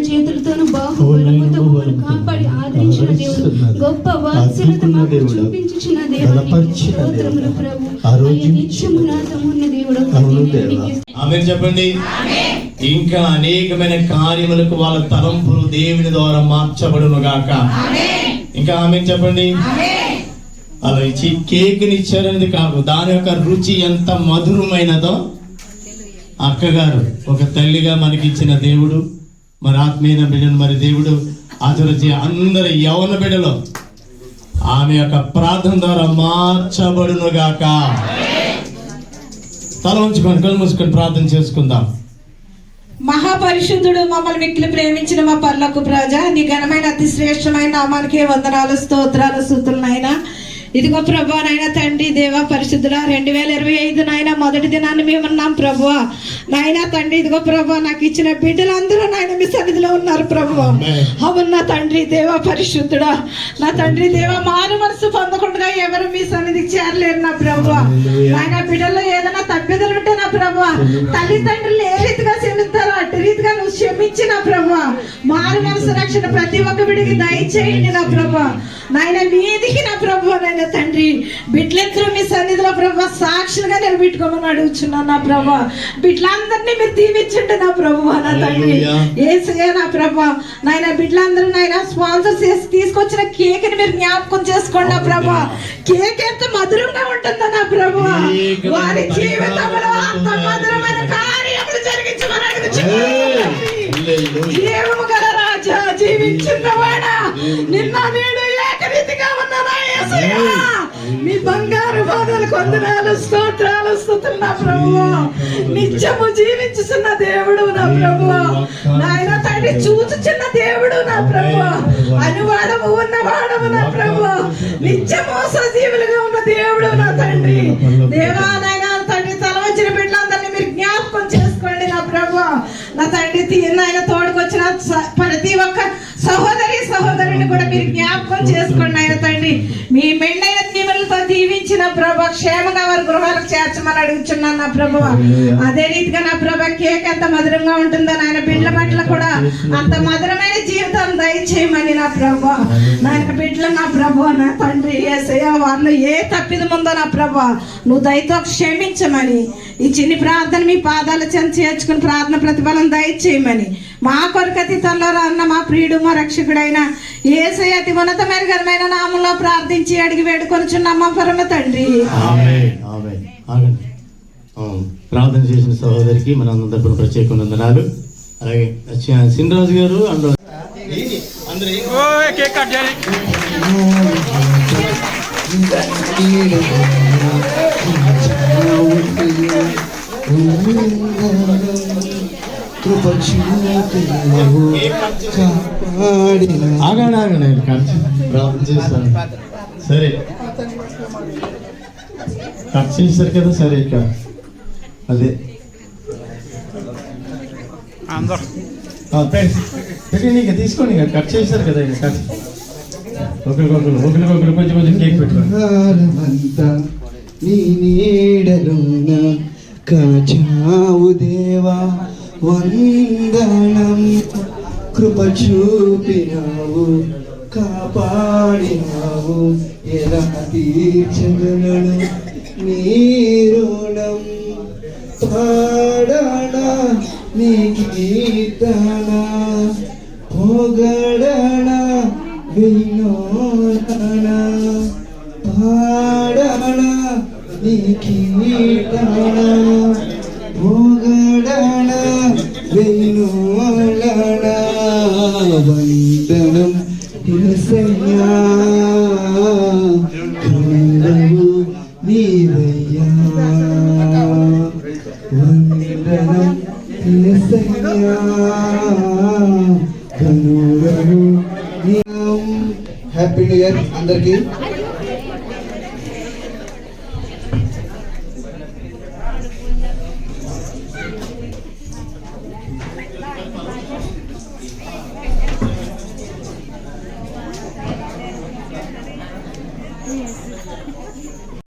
చేతులతోను బాహుబలముతో కాపాడి ఆదరించిన దేవుడు. గొప్ప వాత్సల్యత మాకు దేవుడు. ప్రభు. నిత్యము దేవుడు. ఆమె చెప్పండి. ఇంకా అనేకమైన కార్యములకు వాళ్ళ తలంపులు దేవుని ద్వారా మార్చబడును గాక. ఇంకా ఆమె చెప్పండి. అలా ఇచ్చి కేక్ని ఇచ్చారనేది కాదు. దాని యొక్క రుచి ఎంత మధురమైనదో అక్కగారు ఒక తల్లిగా మనకి ఇచ్చిన దేవుడు మరి ఆత్మీయ బిడ్డను మరి దేవుడు ఆచరించి అందరి యవన బిడ్డలో ఆమె యొక్క ప్రార్థన ద్వారా మార్చబడును గాక తల ఉంచుకొని కళ్ళు మూసుకొని ప్రార్థన చేసుకుందాం. మహాపరిశుద్ధుడు మమ్మల్ని మిక్కిలి ప్రేమించిన మా పర్లకు ప్రజ నీ ఘనమైన అతి శ్రేష్టమైన నామానికే వందనాలు స్తోత్రాలు స్థుతులనైనా ఇదిగో ప్రభా నాయన తండ్రి దేవ పరిశుద్ధుల రెండు వేల ఇరవై ఐదు నాయన మొదటి దినాన్ని మేము ఉన్నాం ప్రభు. నాయన తండ్రి ఇదిగో ప్రభా నాకు ఇచ్చిన బిడ్డలందరూ నాయన మీ సన్నిధిలో ఉన్నారు ప్రభు. అవును నా తండ్రి దేవ పరిశుద్ధుడా? నా తండ్రి దేవ మారు మనసు పొందకుండా ఎవరు మీ సన్నిధికి చేరలేరు నా ప్రభు. నాయన బిడ్డల్లో ఏదైనా తప్పిదలు ఉంటే నా ప్రభు. తల్లిదండ్రులు ఏ రీతిగా క్షమిస్తారో అటు రీతిగా నువ్వు క్షమించి నా ప్రభు. మారు మనసు రక్షణ ప్రతి ఒక్క బిడ్డకి దయచేయండి నా ప్రభు. నాయన మీదికి నా ప్రభు నాయన తండ్రి. బిడ్డలందరూ మీ సన్నిధిలో ప్రభు సాక్షులుగా నిలబెట్టుకోమని అడుగుచున్నాను నా ప్రభు. బిడ్డలందరినీ మీరు దీవించండి నా ప్రభు నా తండ్రి. ఏసయ్య నా ప్రభు. నాయన బిడ్డలందరూ నాయన స్పాన్సర్ చేసి తీసుకొచ్చిన కేక్ని మీరు జ్ఞాపకం చేసుకోండి నా ప్రభు. కేక్ ఎంత మధురంగా ఉంటుందో నా ప్రభు. వారి జీవితంలో అంత మధురమైన జీవము గల రాజా జీవించున్నవాడా నిన్న నేడు ఏకరీతిగా యేసయ్యా! మీ బంగారు బాధలు కొందనాలు స్తోత్రాలు స్తుతులు నా ప్రభు నిత్యము జీవించుతున్న దేవుడు నా ప్రభు నాయన తండ్రి చూచుచున్న దేవుడు నా ప్రభు అనువాడము ఉన్నవాడము నా ప్రభు నిత్యము సజీవులుగా ఉన్న దేవుడు నా తండ్రి! దేవాలయ తీరిన ఆయన తోడుకొచ్చిన ప్రతి ఒక్క సహోదరి సహోదరుని కూడా మీరు జ్ఞాపకం చేసుకోండి ఆయన తండ్రి. మీ మెండైన దీవులతో దీవించిన ప్రభు క్షేమంగా వారి గృహాలకు చేర్చమని అడుగుచున్నాను నా ప్రభు. అదే రీతిగా నా ప్రభు కేక్ ఎంత మధురంగా ఉంటుందో నాయన బిడ్డల పట్ల కూడా అంత మధురమైన జీవితం దయచేయమని నా ప్రభు. నాయన బిడ్డలు నా ప్రభు నా తండ్రి ఏసయ్య వాళ్ళు ఏ తప్పిదం ఉందో నా ప్రభు నువ్వు దయతో క్షమించమని ఈ చిన్ని ప్రార్థన మీ పాదాల చెంత చేర్చుకుని ప్రార్థన ప్రతిఫలం దయచేయమని మా కొరకతి త్వరలో అన్న మా ప్రియుడు మా రక్షకుడైన ఏసయ్య అతి ఉన్నతమైన ఘనమైన నామంలో ప్రార్థించి అడిగి వేడుకొనుచున్నామా పరమ తండ్రి. ప్రార్థన చేసిన సహోదరికి మన అందరి తరపున ప్రత్యేక వందనాలు. అలాగే సింధరాజు గారు అందరూ అందరూ ఏం- కేక్ కట్ చేయాలి ఆగండి ఆగండి నేను కట్ ప్రార్థన చేస్తాను సరే కట్ చేశారు ఇక తీసుకోండి ఇక కట్ చేశారు కదా ఇక కట్. ఒకరికొకరు ఒకరికొకరు కొంచెం కొంచెం కేక్ పెట్టుకోండి కాచావు దేవా వందనం కృప చూపినావు కాపాడినావు. ఎలా తీర్చగలను నీ రుణం? పాడనా నీ గీతనా പുകടണ വിനോദണ പാടണ നിഖീടണ പുകടണ വിനോദണ വന്ദനം ദിവസയ നീവയ്യ വന്ദനം హ్యాపీ న్యూ ఇయర్ అందరికీ.